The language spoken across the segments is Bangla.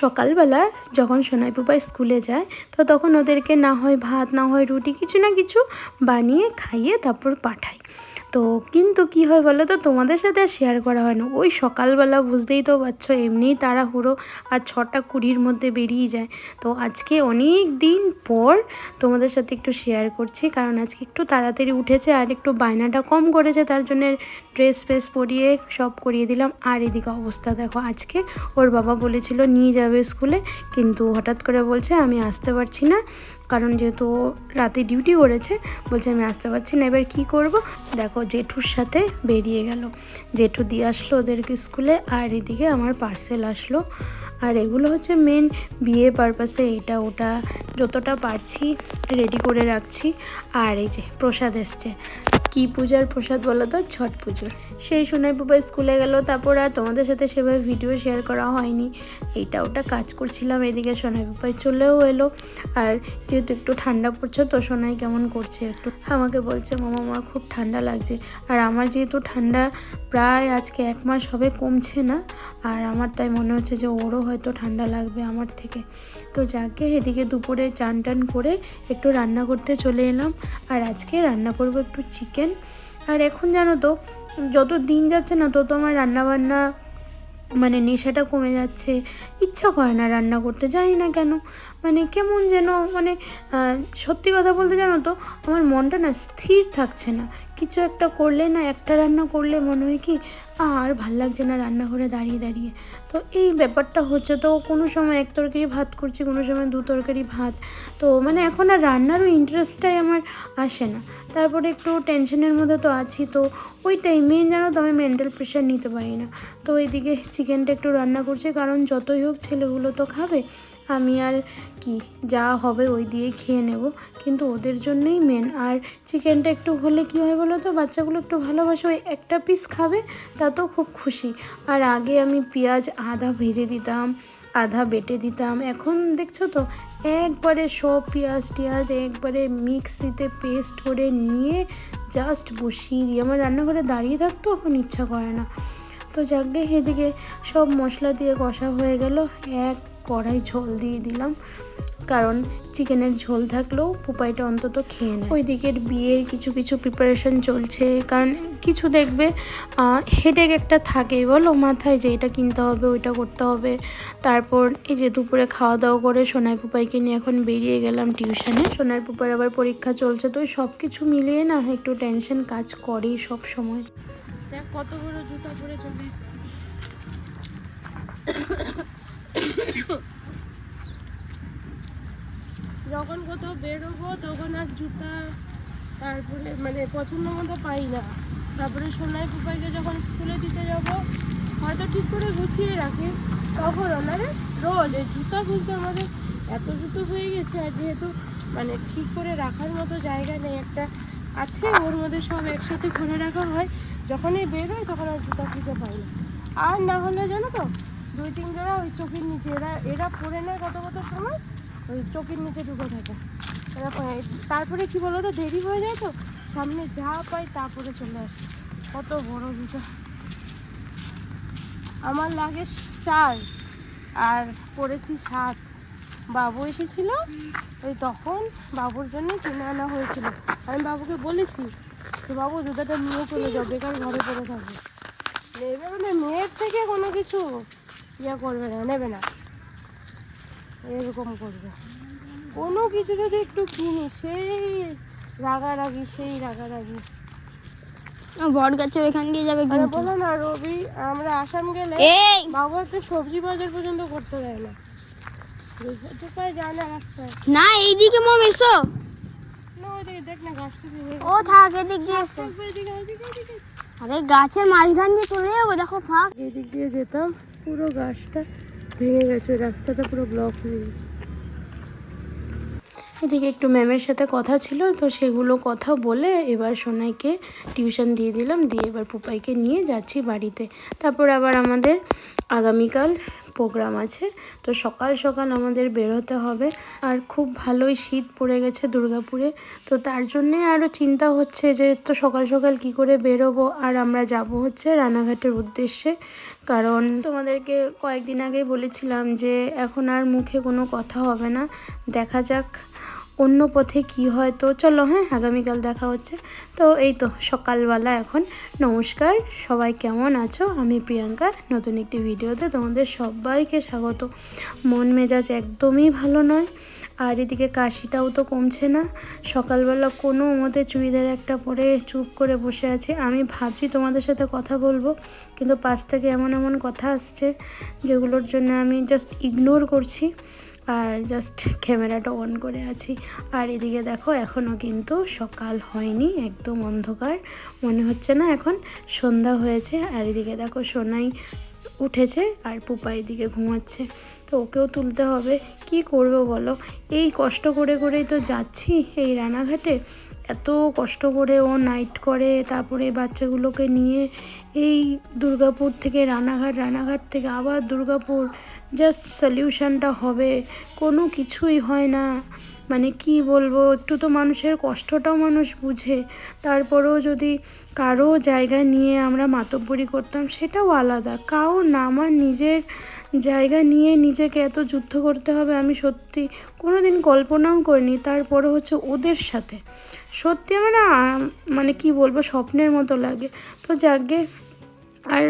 সকালবেলা যখন সোনাই পুপাই স্কুলে যায়, তো তখন ওদেরকে না হয় ভাত, না হয় রুটি, কিছু না কিছু বানিয়ে খাইয়ে তারপর পাঠাই তো কিন্তু কি হয় বলো তো? তোমাদের সাথে আর শেয়ার করা হয় না। ওই সকালবেলা বুঝতেই তো পারছ, এমনিই তাড়াহুড়ো আর ছটা কুড়ির মধ্যে বেরিয়ে যায়। তো আজকে অনেক দিন পর তোমাদের সাথে একটু শেয়ার করছি, কারণ আজকে একটু তাড়াতাড়ি উঠেছে আর একটু বায়নাটা কম করেছে, তার জন্য ড্রেস ফ্রেস পরিয়ে সব করিয়ে দিলাম। আর এদিকে অবস্থা দেখো, আজকে ওর বাবা বলেছিল নিয়ে যাবে স্কুলে, কিন্তু হঠাৎ করে বলছে, আমি আসতে পারছি না। কারণ যেহেতু রাতে ডিউটি করেছে, বলছে আমি আসতে পারছি না, এবার কী করব? দেখো, জেঠুর সাথে বেরিয়ে গেল। জেঠু দিয়ে আসলো ওদেরকে স্কুলে আর এদিকে আমার পার্সেল আসলো। আর এগুলো হচ্ছে মেন বিয়ে পারপাসে এটা, ওটা, যতটা পারছি রেডি করে রাখছি। আর এই যে, প্রসাদ এসছে। কি পূজার প্রসাদ বলো তো? ছট পুজো। সেই সোনাই বাবা স্কুলে গেল, তারপর আর তোমাদের সাথে সেভাবে ভিডিও শেয়ার করা হয়নি। এইটা ওটা কাজ করছিলাম এদিকে সোনাই বাবাই চলেও এলো। আর যেহেতু একটু ঠান্ডা পড়ছে তো সোনাই কেমন করছে একটু আমাকে বলছে, মামা, আমার খুব ঠান্ডা লাগছে। আর আমার যেহেতু ঠান্ডা প্রায় আজকে এক মাস হবে কমছে না, আর আমার তাই মনে হচ্ছে যে ওরও হয়তো ঠান্ডা লাগবে আমার থেকে। তো যাকে এদিকে দুপুরে চান টান করে একটু রান্না করতে চলে এলাম। আর আজকে রান্না করব একটু চিকেন আর এখন জানো তো, যত দিন যাচ্ছে না, তত আমার রান্নাবান্না মানে নেশাটা কমে যাচ্ছে। ইচ্ছা করে না রান্না করতে, জানি না কেন। মানে কেমন যেন মানে সত্যি কথা বলতে জানো তো, আমার মনটা না স্থির থাকছে না। কিছু একটা করলে না, একটা রান্না করলে মনে হয় কি আর ভালো লাগছে না রান্নাঘরে দাঁড়িয়ে দাঁড়িয়ে। তো এই ব্যাপারটা হচ্ছে তো, কোনো সময় এক তরকারি ভাত করছি, কোনো সময় দু তরকারি ভাত। তো মানে এখন আর রান্নারও ইন্টারেস্টটাই আমার আসে না। তারপরে একটু টেনশনের মধ্যে তো আছি, তো ওই টাইমে জানো তো আমি মেন্টাল প্রেশার নিতে পারি না। তো এদিকে চিকেনটা একটু রান্না করছি, কারণ যতই হোক ছেলেগুলো তো খাবে। আমি আর কি, যা হবে ওই দিয়ে খেয়ে নেব। কিন্তু ওদের জন্যই মেন আর চিকেনটা একটু হলে কি হয় বলো তো, বাচ্চাগুলো একটু ভালোবাসে, ওই একটা পিস খাবে, তাতেও খুব খুশি। আর আগে আমি পেঁয়াজ আধা ভেজে দিতাম আধা বেটে দিতাম। এখন দেখছ তো, একবারে সব পেঁয়াজ টিয়াজ একবারে মিক্সিতে পেস্ট করে নিয়ে জাস্ট বসিয়ে দিই। আমার রান্নাঘরে দাঁড়িয়ে থাকতো এখন ইচ্ছা করে না। তো যাকে এদিকে সব মশলা দিয়ে কষা হয়ে গেল। এক কড়াই ঝোল দিয়ে দিলাম, কারণ চিকেনের ঝোল থাকলেও পুপাইটা অন্তত খেয়ে নেয় ওই দিকের বিয়ের কিছু কিছু প্রিপারেশন চলছে, কারণ কিছু দেখবে হেডেক একটা থাকে বলো, মাথায় যে এটা কিনতে হবে, ওইটা করতে হবে। তারপর এই যে দুপুরে খাওয়া দাওয়া করে সোনাই পুপাইকে নিয়ে এখন বেরিয়ে গেলাম টিউশনে সোনাই পুপার আবার পরীক্ষা চলছে, তো সব কিছু মিলিয়ে না একটু টেনশন কাজ করেই সব সময়। কত বড় জুতা পরে চলে যখন কোথাও বেরোবো তখন আর জুতা তারপরে মানে পছন্দ মতো পাই না। তারপরে সোনাই পুপাইকে যখন স্কুলে দিতে যাব, হয়তো ঠিক করে গুছিয়ে রাখি। তখন ওনারে রোজ এই জুতা খুঁজতে আমাদের এত জুতো হয়ে গেছে আর যেহেতু মানে ঠিক করে রাখার মতো জায়গা নেই, একটা আছে ওর মধ্যে সব একসাথে করে রাখা হয়। যখনই বের হয় তখন আর জুতা খুঁজে পাই না। আর না হলে জানো তো, দুই তিন জোড়া ওই চোখের নিচে, এরা এরা পরে নেয় কত কত সময়, ওই চোখের নিচে ঢুকে থাকে। এরা তারপরে কি বলো তো দেরি হয়ে যায় তো, সামনে যা পাই তারপরে চলে আসে। কত বড় জুতো। আমার লাগে চার আর পড়েছি সাত। বাবু এসেছিল, ওই তখন বাবুর জন্য কিনে আনা হয়েছিল। আমি বাবুকে বলেছি তো বাবু জুতাটা নিয়ে চলে যাও বেকার ঘরে পড়ে থাকবে নেবে মানে মেয়ের থেকে কোনো কিছু ইয়ে করবে না নেবে না। এরকম করবে। কোনো কিছু যদি একটু কিনি সেই রাগারাগি সেই রাগারাগি। বট গাছের এখান দিয়ে যাবে কিন্তু। বলো না রবি আমরা আসাম গেলে বাবু একটা সবজি বাজার পর্যন্ত করতে দেয় না। না এইদিকে মম এসো। ও থাক এদিক দিয়ে আরে গাছের মাঝখান দিয়ে চলে যাব দেখো ফাঁক এদিক দিয়ে যেতাম পুরো গাছটা ভেঙে গেছে রাস্তাটা পুরো ব্লক হয়ে গেছে। এদিকে একটু ম্যামের সাথে কথা ছিল তো সেগুলো কথা বলে এবার সোনাইকে টিউশন দিয়ে দিলাম দিয়ে এবার পুপাইকে নিয়ে যাচ্ছি বাড়িতে। তারপর আবার আমাদের আগামীকাল প্রোগ্রাম আছে। তো সকাল সকাল আমাদের বেরোতে হবে। আর খুব ভালোই শীত পড়ে গেছে দুর্গাপুরে। তো তার জন্যে আরও চিন্তা হচ্ছে যে, তো সকাল সকাল কি করে বেরোবো? আর আমরা যাব হচ্ছে রানাঘাটের উদ্দেশ্যে। কারণ তোমাদেরকে কয়েকদিন আগেই বলেছিলাম যে, এখন আর মুখে কোনো কথা হবে না। দেখা যাক। অন্য পথে কি হয় তো চলো হ্যাঁ আগামীকাল দেখা হচ্ছে। তো এই তো সকালবেলা এখন। নমস্কার, সবাই কেমন আছো? আমি প্রিয়াঙ্কা, নতুন একটি ভিডিওতে তোমাদের সবাইকে স্বাগত। মন মেজাজ একদমই ভালো নয়, আর এদিকে কাশিটাও তো কমছে না। সকালবেলা কোনো মতে চুড়িদার একটা পরে চুপ করে বসে আছি। আমি ভাবছি তোমাদের সাথে কথা বলব, কিন্তু পাশ থেকে এমন এমন কথা আসছে, যেগুলোর জন্য আমি জাস্ট ইগনোর করছি। আর জাস্ট ক্যামেরাটা অন করে আছি। আর এদিকে দেখো এখনও কিন্তু সকাল হয়নি, একদম অন্ধকার। মনে হচ্ছে না এখন সন্ধ্যা হয়েছে। আর এদিকে দেখো, সোনাই উঠেছে আর পুপা এদিকে ঘুমাচ্ছে। তো ওকেও তুলতে হবে। কি করব বলো? এই কষ্ট করে করেই তো যাচ্ছি এই রানাঘাটে। এত কষ্ট করে ও নাইট করে, তারপরে বাচ্চাগুলোকে নিয়ে এই দুর্গাপুর থেকে রানাঘাট রানাঘাট থেকে আবার দুর্গাপুর। জাস্ট সলিউশনটা হবে, কোনো কিছুই হয় না। মানে কি বলব, একটু তো মানুষের কষ্টটাও মানুষ বুঝে। তারপরেও যদি কারও জায়গা নিয়ে আমরা মাতব্বরি করতাম, সেটাও আলাদা। কাও না, আমার নিজের জায়গা নিয়ে নিজেকে এত যুদ্ধ করতে হবে, আমি সত্যি কোনো দিন কল্পনাও করিনি। তারপরে হচ্ছে ওদের সাথে। সত্যি আমার মানে কি বলব, স্বপ্নের মতো লাগে। তো যাকে আর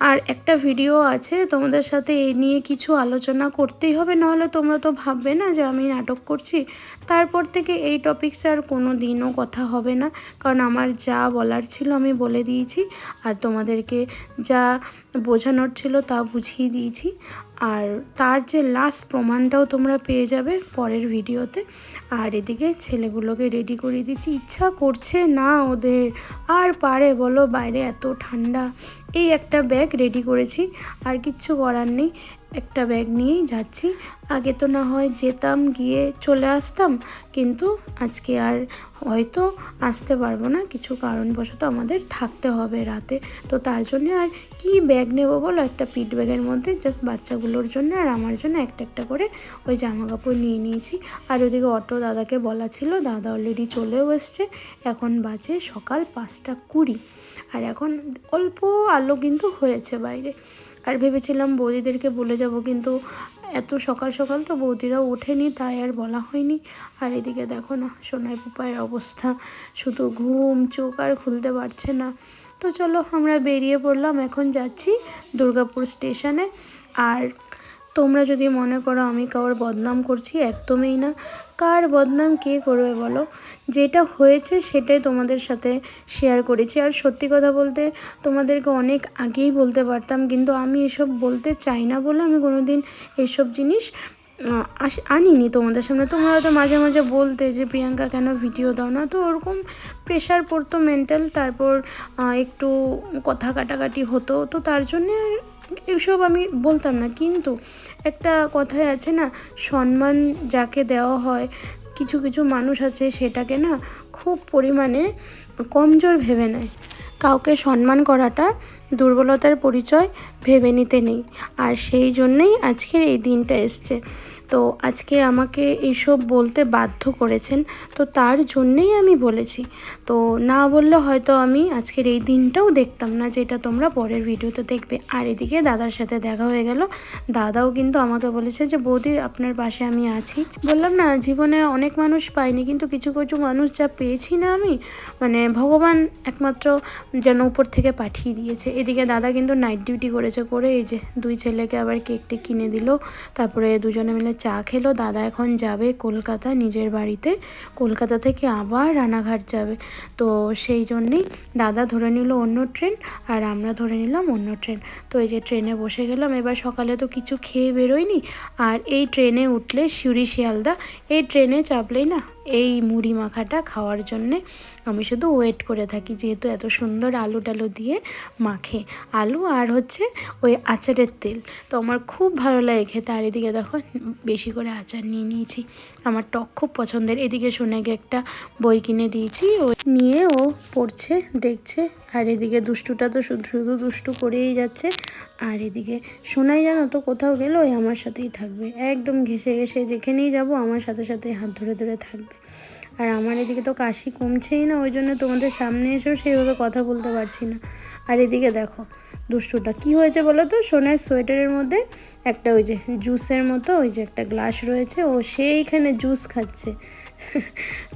আর একটা ভিডিও আছে, তোমাদের সাথে এই নিয়ে কিছু আলোচনা করতেই হবে, নাহলে তোমরা তো ভাববে না যে আমি নাটক করছি। তারপর থেকে এই টপিকস আর কোনো দিনও কথা হবে না। কারণ আমার যা বলার ছিল আমি বলে দিয়েছি। আর তোমাদেরকে যা বোঝানোর ছিল তা বুঝিয়ে দিয়েছি। আর তার যে লাস্ট প্রমাণটাও তোমরা পেয়ে যাবে পরের ভিডিওতে। আর এদিকে ছেলেগুলোকে রেডি করে দিচ্ছি। ইচ্ছা করছে না ওদের। আর পারে বলো বাইরে এত ঠান্ডা। এই একটা ব্যাগ রেডি করেছি। আর কিচ্ছু করার নেই। একটা ব্যাগ নিয়েই যাচ্ছি। আগে তো না হয় যেতাম, গিয়ে চলে আসতাম, কিন্তু আজকে আর হয়তো আসতে পারব না। কিছু কারণবশত আমাদের থাকতে হবে রাতে। তো তার জন্য আর কি ব্যাগ নেব বলো? একটা পিট ব্যাগের মধ্যে জাস্ট বাচ্চাগুলোর জন্য আর আমার জন্য একটা একটা করে ওই জামা কাপড় নিয়ে নিয়েছি। আর ওদিকে অটো দাদাকে বলা ছিল, দাদা অলরেডি চলেও এসছে। এখন বাজে সকাল পাঁচটা কুড়ি। আর এখন অল্প আলো কিন্তু হয়েছে বাইরে। আর ভেবেছিলাম বৌদিদেরকে বলে যাব, কিন্তু এত সকাল সকাল তো বৌদিরাও ওঠেনি, তাই আর বলা হয়নি। আর এদিকে দেখো না, সোনাই পোপায়ের অবস্থা, শুধু ঘুম, চোখ আর খুলতে পারছে না। তো চলো আমরা বেরিয়ে পড়লাম, এখন যাচ্ছি দুর্গাপুর স্টেশনে। আর তোমরা যদি মনে করো আমি কারোর বদনাম করছি, একদমই না। কার বদনাম কে করবে বলো? যেটা হয়েছে সেটাই তোমাদের সাথে শেয়ার করেছি। আর সত্যি কথা বলতে তোমাদেরকে অনেক আগেই বলতে পারতাম, কিন্তু আমি এসব বলতে চাই না বলে আমি কোনো দিন এইসব জিনিস আনিনি তোমাদের সামনে। তোমরা হয়তো মাঝে মাঝে বলতে যে, প্রিয়াঙ্কা, কেন ভিডিও দাও না? তো ওরকম প্রেশার পড়তো মেন্টাল তারপর একটু কথা কাটাকাটি হতো। তো তার জন্যে এসব আমি বলতাম না, কিন্তু একটা কথাই আছে না, সম্মান যাকে দেওয়া হয়, কিছু কিছু মানুষ আছে সেটাকে না খুব পরিমাণে কমজোর ভেবে নেয়। কাউকে সম্মান করাটা দুর্বলতার পরিচয় ভেবে নিতে নেই। আর সেই জন্যেই আজকের এই দিনটা এসছে। তো আজকে আমাকে এইসব বলতে বাধ্য করেছেন, তো তার জন্যেই আমি বলেছি। তো না বললে হয়তো আমি আজকের এই দিনটাও দেখতাম না যেটা তোমরা পরের ভিডিওতে দেখবে। আর এদিকে দাদার সাথে দেখা হয়ে গেল। দাদাও কিন্তু আমাকে বলেছে যে, বৌদি, আপনার পাশে আমি আছি। বললাম, না, জীবনে অনেক মানুষ পাইনি, কিন্তু কিছু কিছু মানুষ যা পেয়েছি না আমি মানে ভগবান একমাত্র যেন উপর থেকে পাঠিয়ে দিয়েছে। এদিকে দাদা কিন্তু নাইট ডিউটি করেছে, করে এই যে দুই ছেলেকে আবার কেকটে কিনে দিল। তারপরে দুজনে মিলে চা খেলো, দাদা এখন যাবে কলকাতা নিজের বাড়িতে। কলকাতা থেকে আবার রানাঘাট যাবে। তো সেই জন্যেই দাদা ধরে নিল অন্য ট্রেন আর আমরা ধরে নিলাম অন্য ট্রেন। তো এই যে ট্রেনে বসে গেলাম, এবার সকালে তো কিছু খেয়ে বেরোয়নি। আর এই ট্রেনে উঠলে সিউড়ি শিয়ালদা। এই ট্রেনে চাপলেই না এই মুড়ি মাখাটা খাওয়ার জন্যে আমি শুধু ওয়েট করে থাকি, যেহেতু এত সুন্দর আলু টালু দিয়ে মাখে। আলু আর হচ্ছে ওই আচারের তেল। তো আমার খুব ভালো লাগে খেতে। আর এদিকে দেখো, বেশি করে আচার নিয়ে নিয়েছি। আমার টক খুব পছন্দের। এদিকে সোনাকে একটা বই কিনে দিয়েছি, ও নিয়ে ও পড়ছে, দেখছে। আর এদিকে দুষ্টুটা তো শুধু শুধু দুষ্টু করেই যাচ্ছে। আর এদিকে সোনাই জানো তো কোথাও গেলে ওই আমার সাথেই থাকবে। একদম ঘেসে ঘেসে যেখানেই যাব, আমার সাথে সাথে হাত ধরে ধরে থাকবে। আর আমার এদিকে তো কাশি কমছেই না, ওই জন্য তোমাদের সামনে এসেও সেইভাবে কথা বলতে পারছি না। আর এদিকে দেখো দুষ্টুটা। কি হয়েছে বলো তো? সোনার সোয়েটারের মধ্যে একটা ওই যে জুসের মতো ওই যে একটা গ্লাস রয়েছে, ও সেইখানে জুস খাচ্ছে।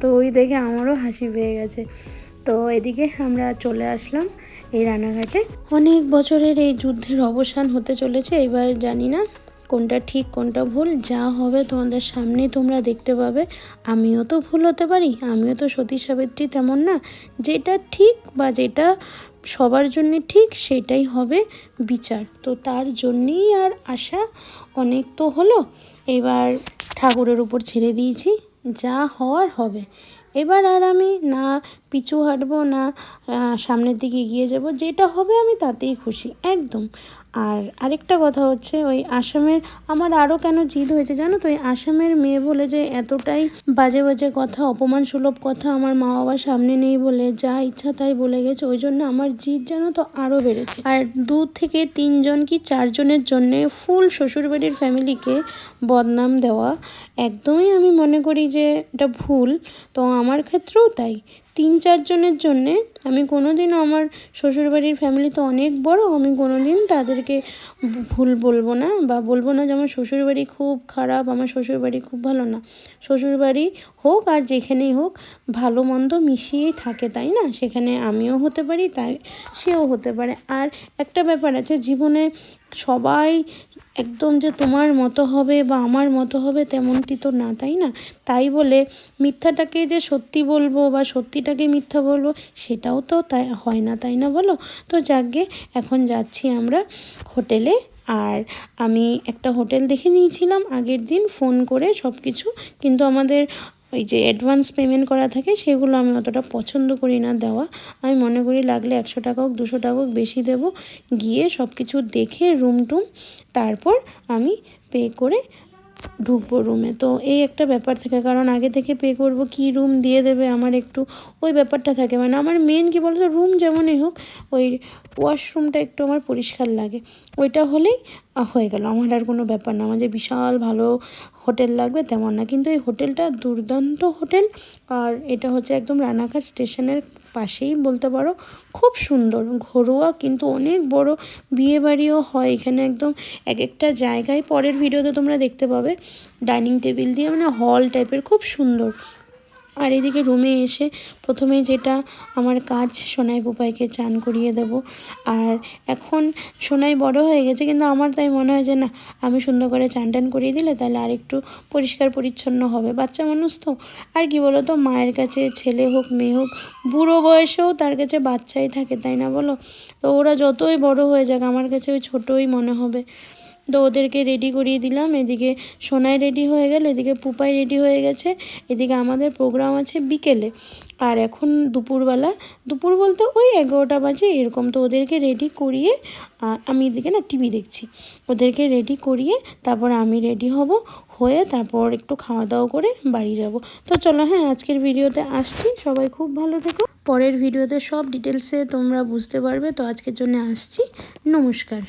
তো ওই দেখে আমারও হাসি পেয়ে গেছে। তো এদিকে আমরা চলে আসলাম এই রানাঘাটে। অনেক বছরের এই যুদ্ধের অবসান হতে চলেছে, এবার জানি না কোনটা ঠিক, কোনটা ভুল। যা হবে তোমাদের সামনে তোমরা দেখতে পাবে। আমিও তো ভুল হতে পারি, আমিও তো সতী সাবিত্রী তেমন না। যেটা ঠিক বা যেটা সবার জন্য ঠিক সেটাই হবে বিচার। তো তার জন্যেই আর আশা অনেক তো হলো। এবার ঠাকুরের উপর ছেড়ে দিয়েছি, যা হওয়ার হবে। এবার আর আমি না পিছু হাঁটবো না সামনের দিকে এগিয়ে যাব, যেটা হবে আমি তাতেই খুশি, একদম। আর আরেকটা কথা হচ্ছে, ওই আসামের, আমার আরও কেন জিদ হয়েছে জানো তো, ওই আসামের মেয়ে বলে যে এতটাই বাজে বাজে কথা অপমান সুলভ কথা আমার মা বাবার সামনে নেই বলে, যা ইচ্ছা তাই বলে গেছে, ওই জন্য আমার জিদ জানো তো আরও বেড়েছে। আর দু থেকে তিনজন কি চারজনের জন্যে ফুল শ্বশুরবাড়ির ফ্যামিলিকে বদনাম দেওয়া, একদমই আমি মনে করি যে এটা ভুল, তো আমার ক্ষেত্রেও তাই। তিন চারজনের জন্যে আমি কোনো কোনোদিনও আমার শ্বশুরবাড়ির ফ্যামিলি তো অনেক বড়, আমি কোনোদিন তাদেরকে ভুল বলব না বা বলব না যে আমার শ্বশুরবাড়ি খুব খারাপ, আমার শ্বশুরবাড়ি খুব ভালো না। শ্বশুরবাড়ি হোক আর যেখানেই হোক, ভালো মন্দ মিশিয়েই থাকে, তাই না? সেখানে আমিও হতে পারি, তাই সেও হতে পারে। আর একটা ব্যাপার আছে, জীবনে সবাই একদম যে তোমার মতো হবে বা আমার মতো হবে তেমনটি তো না, তাই না? তাই বলে মিথ্যাটাকে যে সত্যি বলব বা সত্যিটাকে মিথ্যা বলব সেটাও তো তাই হয় না, তাই না বলো? তো যাকগে, এখন যাচ্ছি আমরা হোটেলে। আর আমি একটা হোটেল দেখে নিয়েছিলাম আগের দিন, ফোন করে সব কিছু কিন্তু আমাদের ওই যে অ্যাডভান্স পেমেন্ট করা থাকে, সেগুলো আমি অতটা পছন্দ করি না দেওয়া। আমি মনে করি লাগলে একশো টাকা হোক, দুশো টাকা হোক বেশি দেবো। গিয়ে সব কিছু দেখে রুম টুম, তারপর আমি পে করে ঢুকবো রুমে তো এই একটা ব্যাপার থাকে, কারণ আগে থেকে পে করব, কি রুম দিয়ে দেবে আমার একটু, ওই ব্যাপারটা থাকে। মানে আমার মেন কি বলতো রুম যেমনই হোক, ওই ওয়াশরুমটা একটু আমার পরিষ্কার লাগে। ওইটা হলেই হয়ে গেল। আমার আর কোনো ব্যাপার না। আমার যে বিশাল ভালো হোটেল লাগবে তেমন না। কিন্তু এই হোটেলটা দুর্দান্ত হোটেল। আর এটা হচ্ছে একদম রানাঘাট স্টেশনের পাশেই বলতে পারো, খুব সুন্দর। ঘরোয়া কিন্তু অনেক বড় বিয়ে বাড়িও হয় এখানে একদম এক একটা জায়গায়। পরের ভিডিওতে তোমরা দেখতে পাবে ডাইনিং টেবিল দিয়ে মানে হল টাইপের খুব সুন্দর। আর এদিকে রুমে এসে প্রথমে যেটা আমার কাজ, সোনাই বুপাইকে চান করিয়ে দেব। আর এখন সোনাই বড় হয়ে গেছে, কিন্তু আমার তাই মনে হয় যে না, আমি সুন্দর করে চান টান করিয়ে দিলে তাহলে আর একটু পরিষ্কার পরিচ্ছন্ন হবে। বাচ্চা মানুষ তো, আর কি বলো তো মায়ের কাছে ছেলে হোক, মেয়ে হোক, বুড়ো বয়সেও তার কাছে বাচ্চাই থাকে, তাই না বলো? তো ওরা যতই বড় হয়ে যাক, আমার কাছে ওই ছোটোই মনে হবে। তো ওদেরকে রেডি করিয়ে দিলাম। এদিকে সোনাই রেডি হয়ে গেল, এদিকে পুপাই রেডি হয়ে গেছে, এদিকে আমাদের প্রোগ্রাম আছে বিকেলে। আর এখন দুপুরবেলা, দুপুর বলতে ওই এগারোটা বাজে, এরকম তো ওদেরকে রেডি করিয়ে আমি এদিকে না টিভি দেখছি। ওদেরকে রেডি করিয়ে তারপর আমি রেডি হব, হয়ে তারপর একটু খাওয়া দাওয়া করে বাড়ি যাব। তো চলো হ্যাঁ আজকের ভিডিওতে আসছি। সবাই খুব ভালো থেকো। পরের ভিডিওতে সব ডিটেলসে তোমরা বুঝতে পারবে। তো আজকের জন্য আসছি। নমস্কার।